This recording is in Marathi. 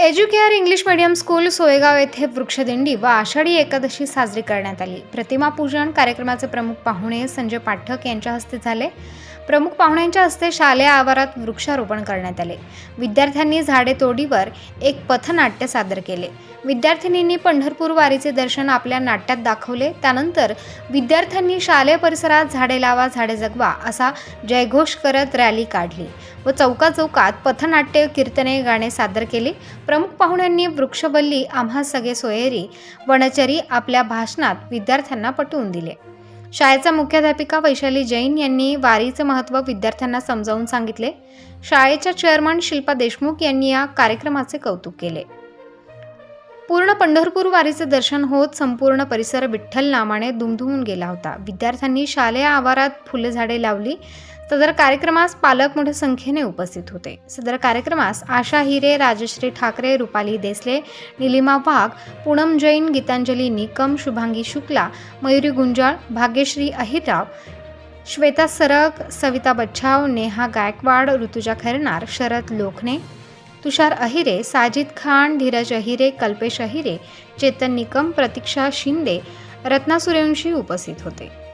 Educare English medium school Soygaon येथे वृक्षदिंडी व आषाढी एकादशी साजरी करण्यात आली. प्रतिमा पूजन कार्यक्रमाचे प्रमुख पाहुणे संजय पाठक यांच्या हस्ते झाले. प्रमुख पाहुण्यांच्या हस्ते शालेय आवारात वृक्षारोपण करण्यात आले. विद्यार्थ्यांनी झाडे तोडीवर एक पथनाट्य सादर केले. विद्यार्थिनींनी पंढरपूर वारीचे दर्शन आपल्या नाट्यात दाखवले. त्यानंतर विद्यार्थ्यांनी शालेय परिसरात झाडे लावा झाडे जगवा असा जयघोष करत रॅली काढली व चौकाचौकात पथनाट्य कीर्तने गाणे सादर केले. प्रमुख पाहुण्यांनी वृक्षबल्ली आम्हा सगळे सोयरी वनचरी आपल्या भाषणात विद्यार्थ्यांना पटवून दिले. शाळेच्या मुख्याध्यापिका वैशाली जैन यांनी वारीचे महत्त्व विद्यार्थ्यांना समजावून सांगितले. शाळेच्या चेअरमन शिल्पा देशमुख यांनी या कार्यक्रमाचे कौतुक केले. पंढरपूर वारीचे दर्शन होत संपूर्ण परिसर विठ्ठल नामाने दुमदुमून गेला होता. विद्यार्थ्यांनी शालेय आवारात फुलझाडे लावली. सदर कार्यक्रमास पालक मोठ्या संख्येने उपस्थित होते. सदर कार्यक्रमास आशा हिरे राजश्री ठाकरे रुपाली देसले निलिमा वाघ पूनम जैन गीतांजली निकम शुभांगी शुक्ला मयुरी गुंजाळ भाग्यश्री अहिरराव श्वेता सरक सविता बच्छाव नेहा गायकवाड ऋतुजा खैरनार शरद लोखने तुषार अहिरे साजिद खान धीरज अहिरे कल्पेश अहिरे चेतन निकम प्रतीक्षा शिंदे रत्ना सूर्यवंशी उपस्थित होते.